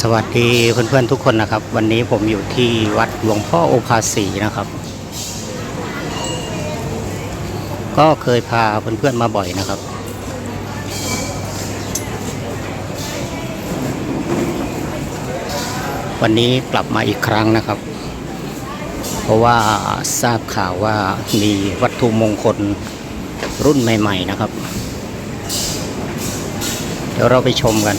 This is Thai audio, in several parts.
สวัสดีเพื่อนๆทุกคนนะครับ วันนี้ผมอยู่ที่วัดหลวงพ่อโอภาสีนะครับ ก็เคยพาเพื่อนๆมาบ่อยนะครับ วันนี้กลับมาอีกครั้งนะครับ เพราะว่าทราบข่าวว่ามีวัตถุมงคลรุ่นใหม่ ๆ นะครับ เดี๋ยวเราไปชมกัน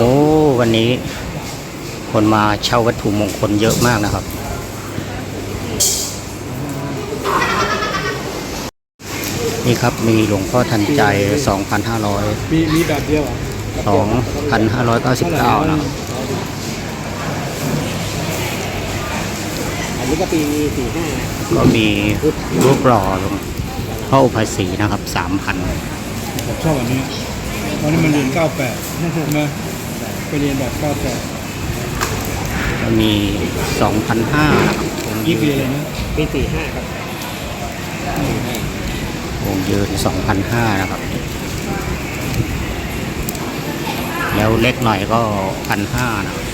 โอ้ วันนี้ คนมาเช่าวัตถุมงคลเยอะมากนะครับ นี่ครับมีหลวงพ่อทันใจ 2,500 มีมีแบบเดียวเหรอ2,599 นะครับอันนี้ก็ปีสี่ห้าก็มีรูปหล่อหลวงพ่ออุปสีนะครับ 3,000ผมชอบอันนี้ตอนนี้มันเรียนเก้าแปดใช่ไหม ไปเรียนแบบเก้าแปดก็มี 2,500นะครับวงยี่ยืปีนอะไรนะปีสี่ห้าครับวงยืน2,500นะครับ แล้วเล็กหน่อยก็1,500นะครับ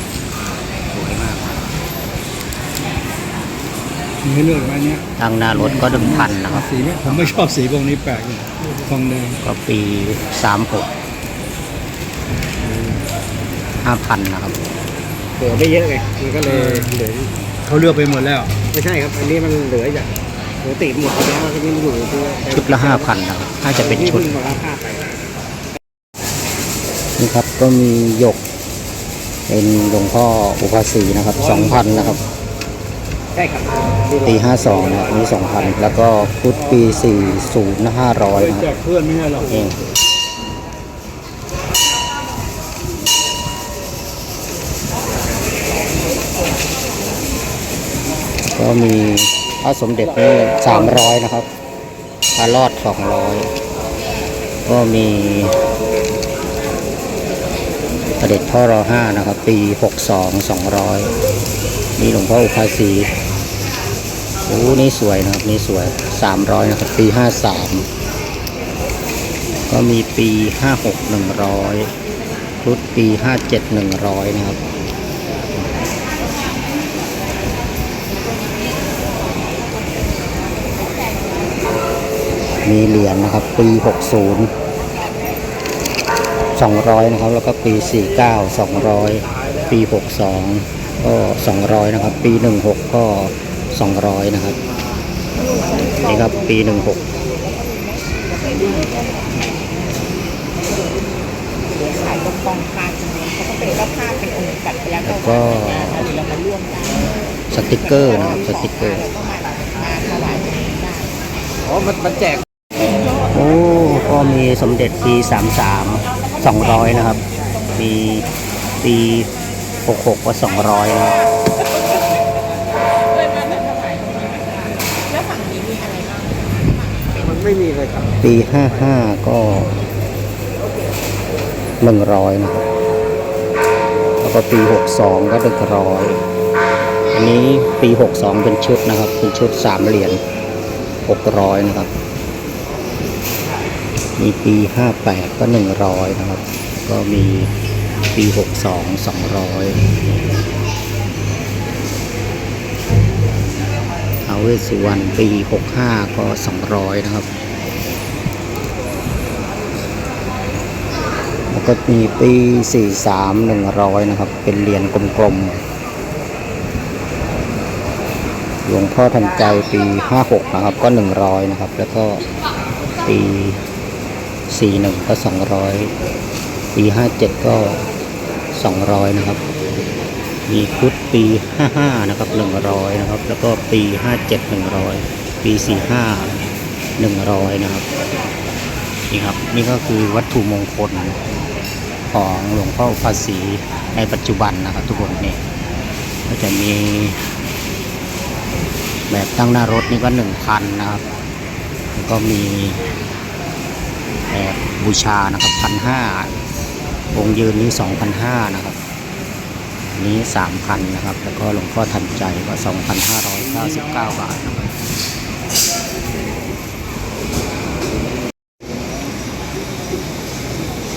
สวยมากมีให้เลือกไหมเนี้ยทางหน้ารถก็ดึงพันนะครับ สีไม่ผมไม่ชอบสีพวกนี้แปลกเลยทองแดงก็ปีสาม หกห้าพันนะครับเหลือไม่เยอะไงมันก็เลยเหลือเขาเลือกไปหมดแล้ว ไม่ใช่ครับ อันนี้มันเหลืออย่างปกติหมดไปแล้วทีนี้มันอยู่ตัวชุดละห้าพันนะครับน่าจะเป็นชุดที่พิ่งมาราคาไปนี่ครับก็มีหยก เป็นหลวงพ่ออุปาสีนะครับสองพันนะครับใช่ครับปีห้าสองนะครับนี่สองพันแล้วก็พุทธปีสี่ศูนย์ห้าร้อยไปนะคแจรับกเพื่อนไม่ใช่หรอก เอง ก็มีพระสมเด็จนี่สามร้อยนะครับพระรอดสองร้อยก็มีประเด็จพ่อรอห้านะครับ ปีหกสองสองร้อยมีหลวงพ่ออุปาสีโอ้นี่สวยนะครับ นี่สวยสามร้อยนะครับ ปีห้าสามก็มีปี56 100รุดปี57 100นะครับ มีเหรียญนะครับ ปี 60 200 นะครับ แล้วก็ปี 49 200 ปี 62 ก็ 200 นะครับ ปี 16 ก็ 200 นะครับ นี่ครับ ปี 16ขายตรงกองคานตรงนี้เขาก็เป็นเจ้าภาพเป็นองค์กัดไปแล้วแล้วก็ก็เรามาร่วมกันสติกเกอร์นะครับ สติกเกอร์ก็มามาถวายเป็นได้อ๋อมันมันแจก โอ้ก็มีสมเด็จปี 33 200 นะครับ ปีปี 66 ก็ 200นะครับแล้วฝั่งนี้มีอะไรบ้างมันไม่มีเลยครับ ปี 55 ก็ 100 นะครับ แล้วก็ปี 62 ก็ 100 อันนี้ปี 62 เป็นชุดนะครับ เป็นชุด 3 เหรียญ600 นะครับ มีปี 58 ก็ 100 นะครับ ก็มีปี 62 200เอาเวสุวรรณปี 65 ก็ 200 นะครับ แล้วก็มีปี 43 100 นะครับ เป็นเหรียญกลมๆ หลวงพ่อทันใจปี 56 นะครับ ก็ 100 นะครับ แล้วก็ปี 41ก็200ปี57ก็200นะครับ มีพุทธปี55นะครับ100นะครับ แล้วก็ปี57 100ปี45 100นะครับ นี่ครับ นี่ก็คือวัตถุมงคลของหลวงพ่อภาษีในปัจจุบันนะครับทุกคนนี่ก็จะมีแบบตั้งหน้ารถนี่ก็หนึ่งพันนะครับ ก็มี แบบบูชานะครับพันห้าองค์ยืนนี่สองพันห้านะครับนนี้สามพันนะครับ แล้วก็หลวงพ่อทันใจก็สองพันห้าร้อยเก้าสิบเก้าบาทนะครับ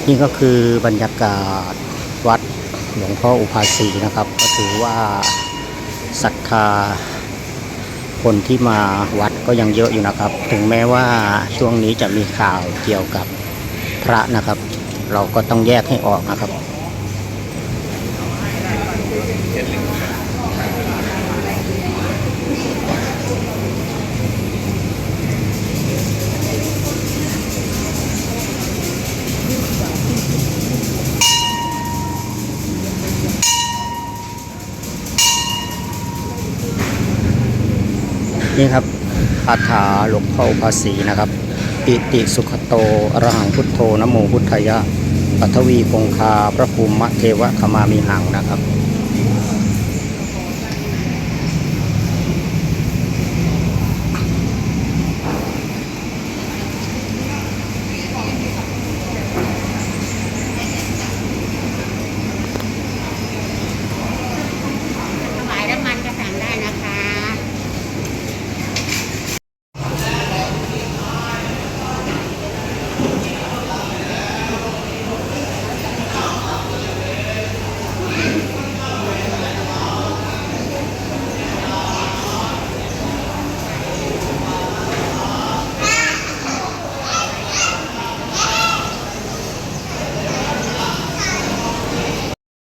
นี่ก็คือบรรยากาศวัดหลวงพ่ออุภาสีนะครับ ก็ถือว่าศรัทธา คนที่มาวัดก็ยังเยอะอยู่นะครับ ถึงแม้ว่าช่วงนี้จะมีข่าวเกี่ยวกับพระนะครับ เราก็ต้องแยกให้ออกนะครับ นี่ครับคาถาหลวงพ่อภาษีนะครับอิติสุขโตอรหังพุทโธนโมพุทธายะปัทวีคงคาพระภูมิมะเทวะขมามีหังนะครับ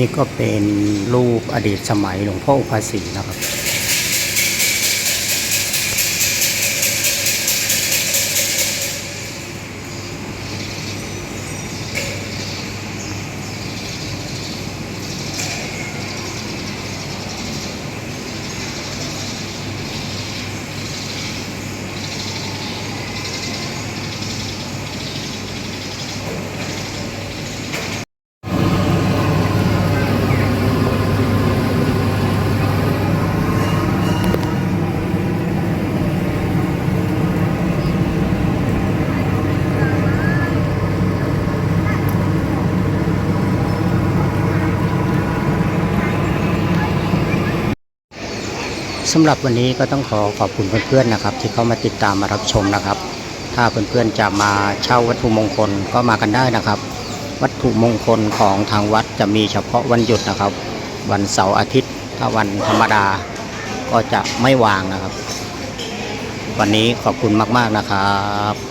นี่ก็เป็นรูปอดีตสมัยหลวงพ่ออุภาสีนะครับ สำหรับวันนี้ก็ต้องขอขอบคุณเพื่อนๆนะครับ ที่เข้ามาติดตามมารับชมนะครับ ถ้าเพื่อนๆจะมาเช่าวัตถุมงคลก็มากันได้นะครับ วัตถุมงคลของทางวัดจะมีเฉพาะวันหยุดนะครับ วันเสาร์อาทิตย์ ถ้าวันธรรมดาก็จะไม่วางนะครับ วันนี้ขอบคุณมากๆนะครับ